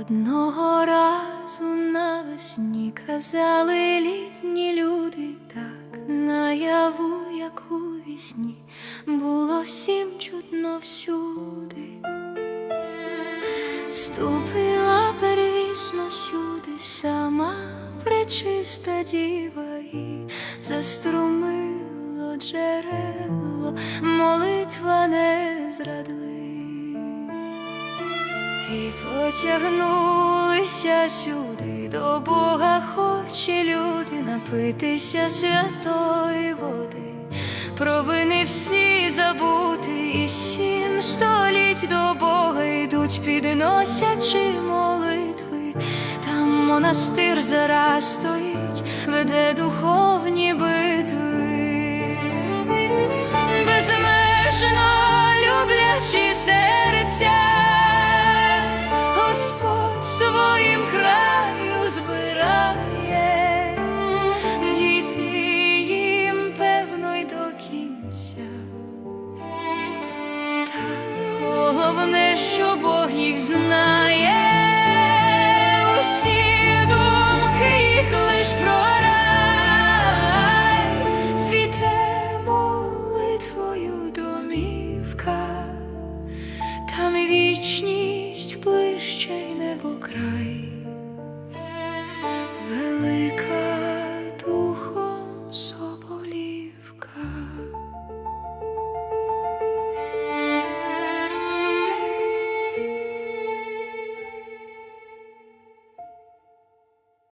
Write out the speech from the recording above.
Одного разу навесні казали літні люди так наяву, як у вісні, було всім чутно всюди. Ступила первісно сюди сама пречиста діва і заструмило джерело, молитва не зрадли. І потягнулися сюди. До Бога, хоче люди напитися святої води, провини всі забути, і сім століть до Бога йдуть, підносячи молитви. Там монастир зараз стоїть, веде духовні битви Господь своїм краю збирає, діти їм певно й до кінця, та головне, що Бог їх знає, усі думки лиш про світе молитвою домівка, там вічні небу край.